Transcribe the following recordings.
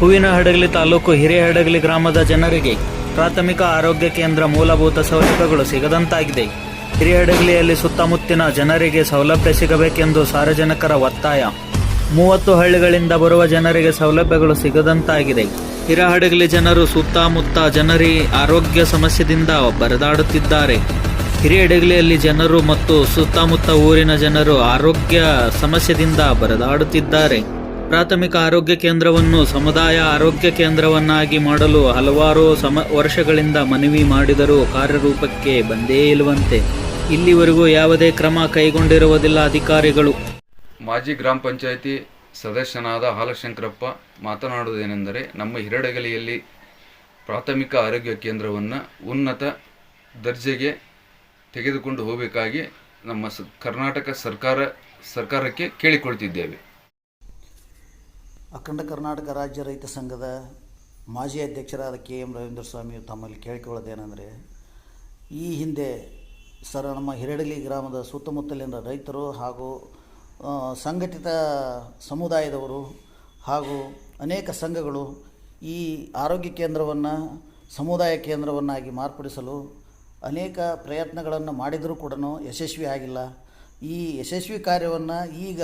ಹೂವಿನಹಡಗಲಿ ತಾಲೂಕು ಹಿರೇಹಡಗಲಿ ಗ್ರಾಮದ ಜನರಿಗೆ ಪ್ರಾಥಮಿಕ ಆರೋಗ್ಯ ಕೇಂದ್ರ ಮೂಲಭೂತ ಸೌಲಭ್ಯಗಳು ಸಿಗದಂತಾಗಿದೆ. ಹಿರೇಹಡಗಲಿಯಲ್ಲಿ ಸುತ್ತಮುತ್ತಿನ ಜನರಿಗೆ ಸೌಲಭ್ಯ ಸಿಗಬೇಕೆಂದು ಸಾರ್ವಜನಿಕರ ಒತ್ತಾಯ. ಮೂವತ್ತು ಹಳ್ಳಿಗಳಿಂದ ಬರುವ ಜನರಿಗೆ ಸೌಲಭ್ಯಗಳು ಸಿಗದಂತಾಗಿದೆ. ಹಿರೇಹಡಗಲಿ ಜನರು ಸುತ್ತಮುತ್ತ ಜನರಿ ಆರೋಗ್ಯ ಸಮಸ್ಯೆದಿಂದ ಬರೆದಾಡುತ್ತಿದ್ದಾರೆ. ಹಿರಿಯಡಗಲಿಯಲ್ಲಿ ಜನರು ಮತ್ತು ಸುತ್ತಮುತ್ತ ಊರಿನ ಜನರು ಆರೋಗ್ಯ ಸಮಸ್ಯೆದಿಂದ ಬರೆದಾಡುತ್ತಿದ್ದಾರೆ. ಪ್ರಾಥಮಿಕ ಆರೋಗ್ಯ ಕೇಂದ್ರವನ್ನು ಸಮುದಾಯ ಆರೋಗ್ಯ ಕೇಂದ್ರವನ್ನಾಗಿ ಮಾಡಲು ಹಲವಾರು ಸಮ ವರ್ಷಗಳಿಂದ ಮನವಿ ಮಾಡಿದರೂ ಕಾರ್ಯರೂಪಕ್ಕೆ ಬಂದೇ ಇಲ್ಲವಂತೆ. ಇಲ್ಲಿವರೆಗೂ ಯಾವುದೇ ಕ್ರಮ ಕೈಗೊಂಡಿರುವುದಿಲ್ಲ ಅಧಿಕಾರಿಗಳು. ಮಾಜಿ ಗ್ರಾಮ ಪಂಚಾಯಿತಿ ಸದಸ್ಯನಾದ ಹಾಲಶಂಕರಪ್ಪ ಮಾತನಾಡುವುದೇನೆಂದರೆ, ನಮ್ಮ ಹಿರಡಗಲಿಯಲ್ಲಿ ಪ್ರಾಥಮಿಕ ಆರೋಗ್ಯ ಕೇಂದ್ರವನ್ನು ಉನ್ನತ ದರ್ಜೆಗೆ ತೆಗೆದುಕೊಂಡು ಹೋಗಬೇಕಾಗಿ ನಮ್ಮ ಸ, ಕರ್ನಾಟಕ ಸರ್ಕಾರ, ಸರ್ಕಾರಕ್ಕೆ ಕೇಳಿಕೊಳ್ತಿದ್ದೇವೆ. ಅಖಂಡ ಕರ್ನಾಟಕ ರಾಜ್ಯ ರೈತ ಸಂಘದ ಮಾಜಿ ಅಧ್ಯಕ್ಷರಾದ ಕೆ ಎಂ ರವೀಂದ್ರ ಸ್ವಾಮಿಯು ತಮ್ಮಲ್ಲಿ ಕೇಳಿಕೊಳ್ಳೋದೇನೆಂದರೆ, ಈ ಹಿಂದೆ ಸರ್ ನಮ್ಮ ಹಿರಡಲಿ ಗ್ರಾಮದ ಸುತ್ತಮುತ್ತಲಿನ ರೈತರು ಹಾಗೂ ಸಂಘಟಿತ ಸಮುದಾಯದವರು ಹಾಗೂ ಅನೇಕ ಸಂಘಗಳು ಈ ಆರೋಗ್ಯ ಕೇಂದ್ರವನ್ನು, ಸಮುದಾಯ ಕೇಂದ್ರವನ್ನಾಗಿ ಮಾರ್ಪಡಿಸಲು ಅನೇಕ ಪ್ರಯತ್ನಗಳನ್ನು ಮಾಡಿದರೂ ಕೂಡ ಯಶಸ್ವಿ ಆಗಿಲ್ಲ ಈ ಯಶಸ್ವಿ ಕಾರ್ಯವನ್ನು ಈಗ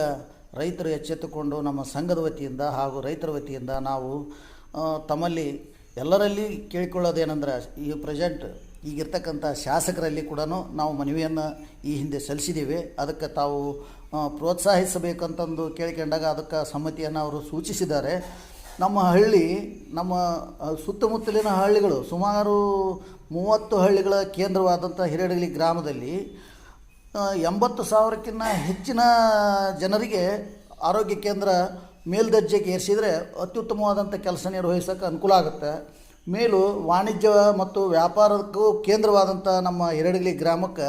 ರೈತರು ಎಚ್ಚೆತ್ತುಕೊಂಡು ನಮ್ಮ ಸಂಘದ ವತಿಯಿಂದ ಹಾಗೂ ರೈತರ ವತಿಯಿಂದ ನಾವು ತಮ್ಮಲ್ಲಿ ಎಲ್ಲರಲ್ಲಿ ಕೇಳಿಕೊಳ್ಳೋದೇನೆಂದ್ರೆ ಈ ಪ್ರೆಸೆಂಟ್ ಈಗಿರ್ತಕ್ಕಂಥ ಶಾಸಕರಲ್ಲಿ ಕೂಡ ನಾವು ಮನವಿಯನ್ನು ಈ ಹಿಂದೆ ಸಲ್ಲಿಸಿದ್ದೀವಿ. ಅದಕ್ಕೆ ತಾವು ಪ್ರೋತ್ಸಾಹಿಸಬೇಕಂತಂದು ಕೇಳಿಕೊಂಡಾಗ ಅದಕ್ಕೆ ಸಮ್ಮತಿಯನ್ನು ಅವರು ಸೂಚಿಸಿದ್ದಾರೆ. ನಮ್ಮ ಹಳ್ಳಿ, ನಮ್ಮ ಸುತ್ತಮುತ್ತಲಿನ ಹಳ್ಳಿಗಳು ಸುಮಾರು ಮೂವತ್ತು ಹಳ್ಳಿಗಳ ಕೇಂದ್ರವಾದಂಥ ಹಿರೇಡಗಲಿ ಗ್ರಾಮದಲ್ಲಿ ಎಂಬತ್ತು ಸಾವಿರಕ್ಕಿಂತ ಹೆಚ್ಚಿನ ಜನರಿಗೆ ಆರೋಗ್ಯ ಕೇಂದ್ರ ಮೇಲ್ದರ್ಜೆಗೆ ಏರಿಸಿದರೆ ಅತ್ಯುತ್ತಮವಾದಂಥ ಕೆಲಸ ನಿರ್ವಹಿಸೋಕೆ ಅನುಕೂಲ ಆಗುತ್ತೆ. ಮೇಲು ವಾಣಿಜ್ಯ ಮತ್ತು ವ್ಯಾಪಾರಕ್ಕೂ ಕೇಂದ್ರವಾದಂಥ ನಮ್ಮ ಎರಡಗಲಿ ಗ್ರಾಮಕ್ಕೆ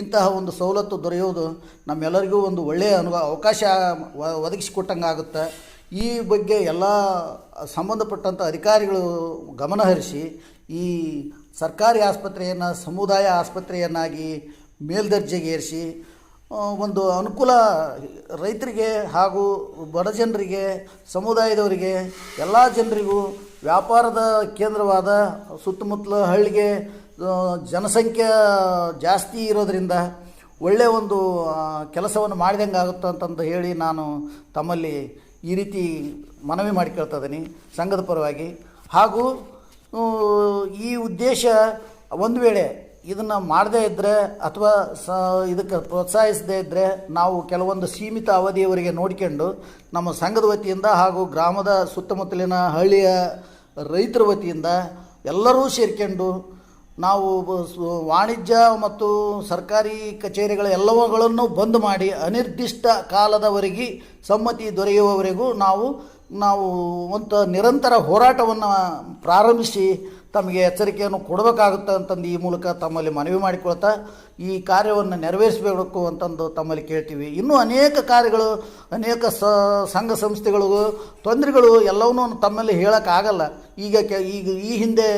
ಇಂತಹ ಒಂದು ಸವಲತ್ತು ದೊರೆಯುವುದು ನಮ್ಮೆಲ್ಲರಿಗೂ ಒಂದು ಒಳ್ಳೆಯ ಅನು ಅವಕಾಶ ಒದಗಿಸಿಕೊಟ್ಟಂಗೆ ಆಗುತ್ತೆ. ಈ ಬಗ್ಗೆ ಎಲ್ಲ ಸಂಬಂಧಪಟ್ಟಂಥ ಅಧಿಕಾರಿಗಳು ಗಮನಹರಿಸಿ ಈ ಸರ್ಕಾರಿ ಆಸ್ಪತ್ರೆಯನ್ನು, ಸಮುದಾಯ ಆಸ್ಪತ್ರೆಯನ್ನಾಗಿ ಮೇಲ್ದರ್ಜೆಗೆ ಏರಿಸಿ ಆ, ಒಂದು ಅನುಕೂಲ ರೈತರಿಗೆ ಹಾಗೂ ಬಡ ಜನರಿಗೆ ಸಮುದಾಯದವರಿಗೆ ಎಲ್ಲ ಜನರಿಗೂ ವ್ಯಾಪಾರದ ಕೇಂದ್ರವಾದ ಸುತ್ತಮುತ್ತಲ ಹಳ್ಳಿಗೆ ಜನಸಂಖ್ಯೆ ಜಾಸ್ತಿ ಇರೋದರಿಂದ ಒಳ್ಳೆಯ ಒಂದು ಕೆಲಸವನ್ನು ಮಾಡಿದಂಗೆ ಆಗುತ್ತೆ ಅಂತಂದು ಹೇಳಿ ನಾನು ತಮ್ಮಲ್ಲಿ ಈ ರೀತಿ ಮನವಿ ಮಾಡಿಕೊಳ್ತಾ ಇದ್ದೀನಿ ಸಂಘದ ಪರವಾಗಿ. ಹಾಗೂ ಈ ಉದ್ದೇಶ ಒಂದು ವೇಳೆ ಇದನ್ನು ಮಾಡದೇ ಇದ್ದರೆ ಅಥವಾ ಸ, ಇದಕ್ಕೆ ಪ್ರೋತ್ಸಾಹಿಸದೇ ಇದ್ದರೆ ನಾವು ಕೆಲವೊಂದು ಸೀಮಿತ ಅವಧಿಯವರೆಗೆ ನೋಡಿಕೊಂಡು ನಮ್ಮ ಸಂಘದ ವತಿಯಿಂದ ಹಾಗೂ ಗ್ರಾಮದ ಸುತ್ತಮುತ್ತಲಿನ ಹಳ್ಳಿಯ ರೈತರ ವತಿಯಿಂದ ಎಲ್ಲರೂ ಸೇರಿಕೊಂಡು ನಾವು ವಾಣಿಜ್ಯ ಮತ್ತು ಸರ್ಕಾರಿ ಕಚೇರಿಗಳ ಎಲ್ಲವುಗಳನ್ನು ಬಂದ್ ಮಾಡಿ ಅನಿರ್ದಿಷ್ಟ ಕಾಲದವರೆಗೆ ಸಮ್ಮತಿ ದೊರೆಯುವವರೆಗೂ ನಾವು ನಾವು ಒಂದು ನಿರಂತರ ಹೋರಾಟವನ್ನು ಪ್ರಾರಂಭಿಸಿ ತಮಗೆ ಎಚ್ಚರಿಕೆಯನ್ನು ಕೊಡಬೇಕಾಗುತ್ತೆ ಅಂತಂದು ಈ ಮೂಲಕ ತಮ್ಮಲ್ಲಿ ಮನವಿ ಮಾಡಿಕೊಳ್ತಾ ಈ ಕಾರ್ಯವನ್ನು ನೆರವೇರಿಸಬೇಕು ಅಂತಂದು ತಮ್ಮಲ್ಲಿ ಕೇಳ್ತೀವಿ. ಇನ್ನೂ ಅನೇಕ ಕಾರ್ಯಗಳು, ಅನೇಕ ಸ, ಸಂಘ ಸಂಸ್ಥೆಗಳು, ತೊಂದರೆಗಳು ಎಲ್ಲವನ್ನೂ ತಮ್ಮಲ್ಲಿ ಹೇಳೋಕ್ಕಾಗಲ್ಲ. ಈಗ ಕೆ, ಈಗ ಈ ಹಿಂದೆ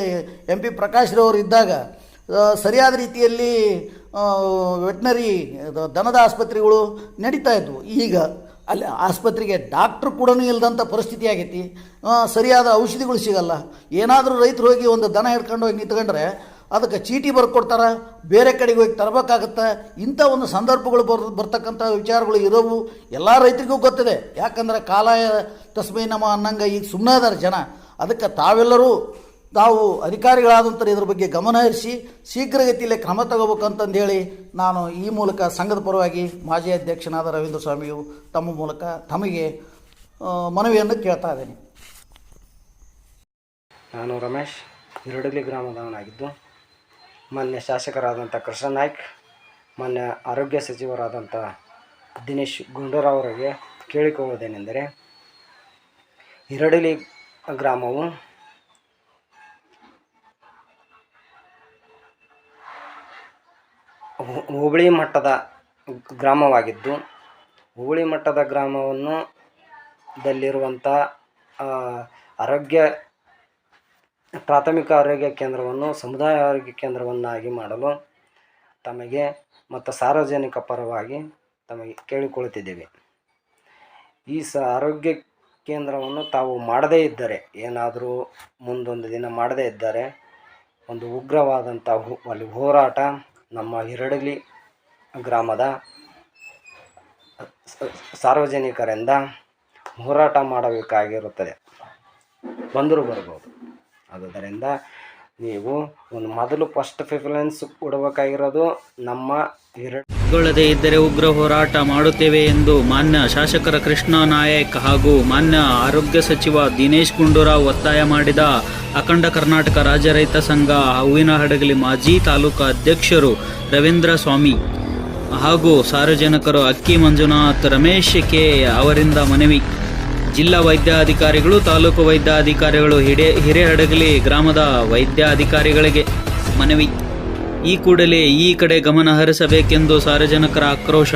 ಎಂ ಪಿ ಪ್ರಕಾಶ್ರವರು ಇದ್ದಾಗ ಸರಿಯಾದ ರೀತಿಯಲ್ಲಿ ವೆಟ್ನರಿ ದನದ ಆಸ್ಪತ್ರೆಗಳು ನಡೀತಾ ಇದ್ವು. ಈಗ ಅಲ್ಲಿ ಆಸ್ಪತ್ರೆಗೆ ಡಾಕ್ಟ್ರು ಕೂಡ ಇಲ್ಲದಂಥ ಪರಿಸ್ಥಿತಿ ಆಗೈತಿ. ಸರಿಯಾದ ಔಷಧಿಗಳು ಸಿಗಲ್ಲ. ಏನಾದರೂ ರೈತರು ಹೋಗಿ ಒಂದು ದನ ಹಿಡ್ಕೊಂಡು ಹೋಗಿ ನಿಂತ್ಕೊಂಡ್ರೆ ಅದಕ್ಕೆ ಚೀಟಿ ಬರ್ಕೊಡ್ತಾರೆ, ಬೇರೆ ಕಡೆಗೆ ಹೋಗಿ ತರಬೇಕಾಗತ್ತೆ. ಇಂಥ ಒಂದು ಸಂದರ್ಭಗಳು ಬರ್, ಬರ್ತಕ್ಕಂಥ ವಿಚಾರಗಳು ಇರೋವು ಎಲ್ಲ ರೈತರಿಗೂ ಗೊತ್ತಿದೆ. ಯಾಕಂದ್ರೆ ಕಾಲಾಯ ತಸ್ಮೈ ನಮ್ಮ ಅನ್ನಂಗೆ ಈಗ ಸುಮ್ಮನೆ ಅದಾರ ಜನ. ಅದಕ್ಕೆ ತಾವೆಲ್ಲರೂ ತಾವು ಅಧಿಕಾರಿಗಳಾದಂಥ ಇದ್ರ ಬಗ್ಗೆ ಗಮನ ಹರಿಸಿ ಶೀಘ್ರಗತಿಯಲ್ಲಿ ಕ್ರಮ ತಗೋಬೇಕಂತಂದು ಹೇಳಿ ನಾನು ಈ ಮೂಲಕ ಸಂಘದ ಪರವಾಗಿ ಮಾಜಿ ಅಧ್ಯಕ್ಷನಾದ ರವೀಂದ್ರ ಸ್ವಾಮಿಯು ತಮ್ಮ ಮೂಲಕ ತಮಗೆ ಮನವಿಯನ್ನು ಕೇಳ್ತಾ ಇದ್ದೇನೆ. ನಾನು ರಮೇಶ್ ಹಿರಡಗಲಿ ಗ್ರಾಮದವನಾಗಿದ್ದು, ಮಾನ್ಯ ಶಾಸಕರಾದಂಥ ಕೃಷ್ಣ ನಾಯ್ಕ್, ಮಾನ್ಯ ಆರೋಗ್ಯ ಸಚಿವರಾದಂಥ ದಿನೇಶ್ ಗುಂಡೂರಾವ್ ಅವರಿಗೆ ಕೇಳಿಕೊಳ್ಳುವುದೇನೆಂದರೆ ಹಿರಡಲಿ ಗ್ರಾಮವು ಹೋಬಳಿ ಮಟ್ಟದ ಗ್ರಾಮವಾಗಿದ್ದು, ಹೋಬಳಿ ಮಟ್ಟದ ಗ್ರಾಮವನ್ನು ದಲ್ಲಿರುವಂಥ ಆರೋಗ್ಯ, ಪ್ರಾಥಮಿಕ ಆರೋಗ್ಯ ಕೇಂದ್ರವನ್ನು, ಸಮುದಾಯ ಆರೋಗ್ಯ ಕೇಂದ್ರವನ್ನಾಗಿ ಮಾಡಲು ತಮಗೆ ಮತ್ತು ಸಾರ್ವಜನಿಕ ಪರವಾಗಿ ತಮಗೆ ಕೇಳಿಕೊಳ್ಳುತ್ತಿದ್ದೇವೆ. ಈ ಸ, ಆರೋಗ್ಯ ಕೇಂದ್ರವನ್ನು ತಾವು ಮಾಡದೇ ಇದ್ದರೆ, ಏನಾದರೂ ಮುಂದೊಂದು ದಿನ ಮಾಡದೇ ಇದ್ದರೆ, ಒಂದು ಉಗ್ರವಾದಂಥ ಅಲ್ಲಿ ಹೋರಾಟ ನಮ್ಮ ಹಿರಡಲಿ ಗ್ರಾಮದ ಸಾರ್ವಜನಿಕರಿಂದ ಹೋರಾಟ ಮಾಡಬೇಕಾಗಿರುತ್ತದೆ. ಬಂದರೂ ಬರ್ಬೋದು. ಆದುದರಿಂದ ನೀವು ಒಂದು ಮೊದಲು ಫಸ್ಟ್ ಪ್ರಿಫರೆನ್ಸ್ ಕೊಡಬೇಕಾಗಿರೋದು ನಮ್ಮ ಹಿರ ಕೈಗೊಳ್ಳದೇ ಇದ್ದರೆ ಉಗ್ರ ಹೋರಾಟ ಮಾಡುತ್ತೇವೆ ಎಂದು ಮಾನ್ಯ ಶಾಸಕರ ಕೃಷ್ಣ ನಾಯಕ್ ಹಾಗೂ ಮಾನ್ಯ ಆರೋಗ್ಯ ಸಚಿವ ದಿನೇಶ್ ಗುಂಡೂರಾವ್ ಒತ್ತಾಯ ಮಾಡಿದ ಅಖಂಡ ಕರ್ನಾಟಕ ರಾಜ್ಯ ರೈತ ಸಂಘ ಹೂವಿನ ಹಡಗಲಿ ಮಾಜಿ ತಾಲೂಕು ಅಧ್ಯಕ್ಷರು ರವೀಂದ್ರ ಸ್ವಾಮಿ ಹಾಗೂ ಸಾರ್ವಜನಿಕರು ಅಕ್ಕಿ ಮಂಜುನಾಥ್ ರಮೇಶ್ ಕೆ ಅವರಿಂದ ಮನವಿ. ಜಿಲ್ಲಾ ವೈದ್ಯಾಧಿಕಾರಿಗಳು, ತಾಲೂಕು ವೈದ್ಯಾಧಿಕಾರಿಗಳು, ಹಿಡೇ ಹಿರೇಹಡಗಲಿ ಗ್ರಾಮದ ವೈದ್ಯಾಧಿಕಾರಿಗಳಿಗೆ ಮನವಿ. ಈ ಕೂಡಲೇ ಈ ಕಡೆ ಗಮನ ಹರಿಸಬೇಕೆಂದು ಸಾರ್ವಜನಿಕರ ಆಕ್ರೋಶ.